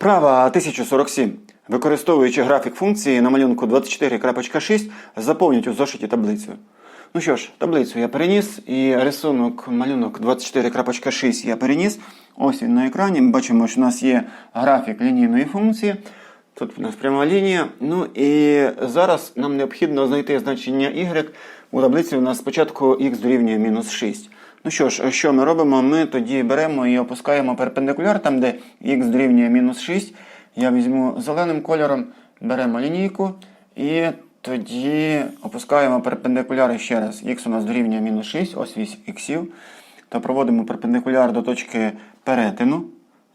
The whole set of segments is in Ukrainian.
Вправа 1047. Використовуючи графік функції на малюнку 24.6, заповніть у зошиті таблицю. Ну що ж, таблицю я переніс, і рисунок малюнок 24.6 я переніс. Ось він на екрані. Ми бачимо, що у нас є графік лінійної функції. Тут у нас пряма лінія. Ну і зараз нам необхідно знайти значення y. У таблиці у нас спочатку x дорівнює мінус 6. Ну що ж, що ми робимо? Ми тоді беремо і опускаємо перпендикуляр, там, де x дорівнює мінус 6. Я візьму зеленим кольором, беремо лінійку і тоді опускаємо перпендикуляр ще раз. Х у нас дорівнює мінус 6, ось вісь іксів. То проводимо перпендикуляр до точки перетину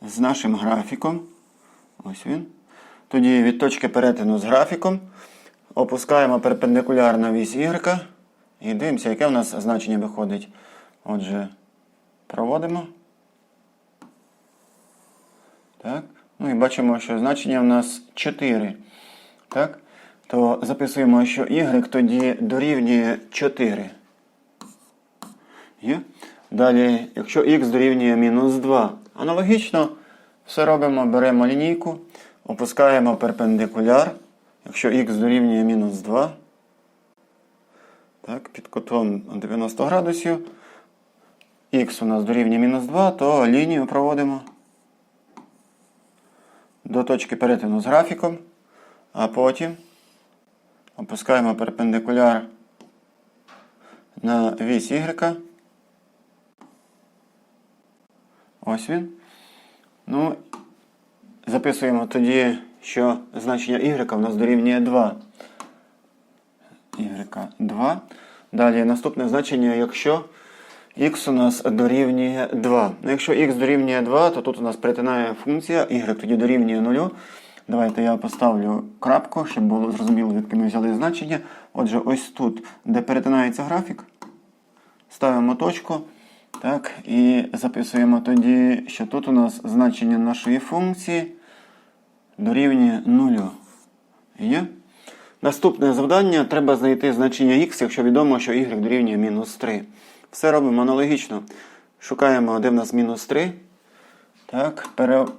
з нашим графіком. Ось він. Тоді від точки перетину з графіком опускаємо перпендикуляр на вісь y і дивимося, яке у нас значення виходить. Отже, проводимо. Так. Ну і бачимо, що значення у нас 4. Так? То записуємо, що y тоді дорівнює 4. Є? Далі, якщо x дорівнює мінус 2, аналогічно все робимо, беремо лінійку, опускаємо перпендикуляр. Якщо x дорівнює мінус 2, так, під кутом 90 градусів, х у нас дорівнює мінус 2, то лінію проводимо до точки перетину з графіком, а потім опускаємо перпендикуляр на вісь y. Ось він. Ну, записуємо тоді, що значення y у нас дорівнює 2. y 2. Далі наступне значення, якщо х у нас дорівнює 2. Ну, якщо х дорівнює 2, то тут у нас перетинає функція, y тоді дорівнює 0. Давайте я поставлю крапку, щоб було зрозуміло, звідки ми взяли значення. Отже, ось тут, де перетинається графік, ставимо точку. Так, І записуємо тоді, що тут у нас значення нашої функції дорівнює 0. Є? Наступне завдання треба знайти значення х, якщо відомо, що y дорівнює мінус 3. Все робимо аналогічно. Шукаємо, де в нас мінус 3. Так,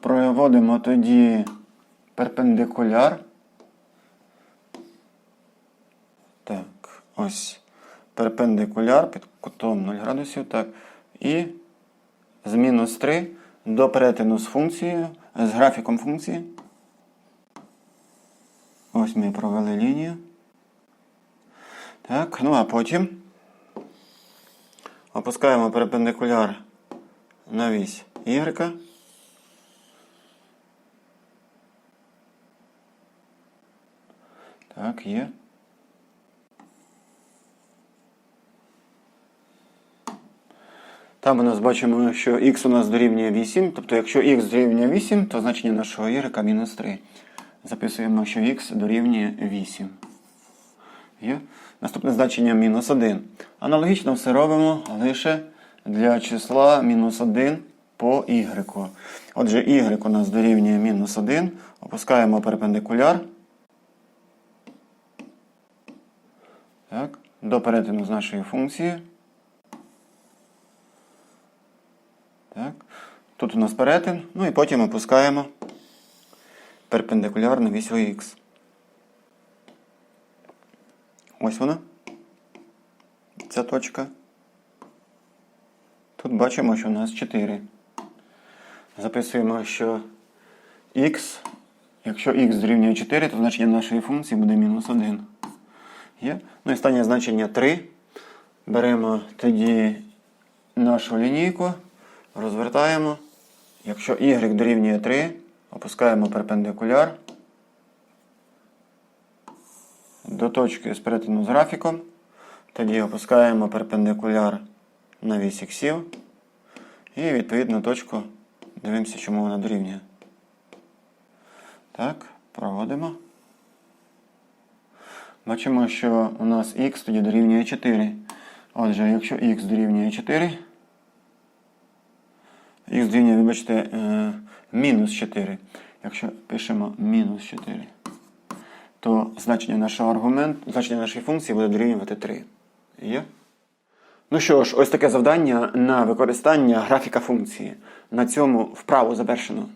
Проводимо тоді перпендикуляр. Так, ось перпендикуляр під кутом 0 градусів. Так. І з мінус 3 до перетину з функцією, з графіком функції. Ось ми провели лінію. Так, ну а потім опускаємо перпендикуляр на вісь Y. Так, є. Там у нас бачимо, що x у нас дорівнює 8. Тобто, якщо x дорівнює 8, то значення нашого y мінус 3. Записуємо, що x дорівнює 8. Наступне значення мінус 1. Аналогічно все робимо лише для числа мінус 1 по y. Отже, y у нас дорівнює мінус 1. Опускаємо перпендикуляр. Так, До перетину з нашої функції. Так. Тут у нас перетин, ну і потім опускаємо перпендикулярно вісь ОХ. Ось вона. Ця точка. Тут бачимо, що у нас 4. Записуємо, що х, якщо х дорівнює 4, то значення нашої функції буде мінус 1. Є? Ну і останнє значення 3. Беремо тоді нашу лінійку. Розвертаємо. Якщо y дорівнює 3, опускаємо перпендикуляр до точки з перетину з графіком. Тоді опускаємо перпендикуляр на вісь іксів. І відповідно точку дивимося, чому вона дорівнює. Так, проводимо. Бачимо, що у нас х тоді дорівнює 4. Отже, якщо х дорівнює 4, х дорівнює, вибачте, е, мінус 4. Якщо пишемо мінус 4, то значення нашого аргументу, значення нашої функції буде дорівнювати 3. Є? Ну що ж, ось таке завдання на використання графіка функції. На цьому вправу завершено.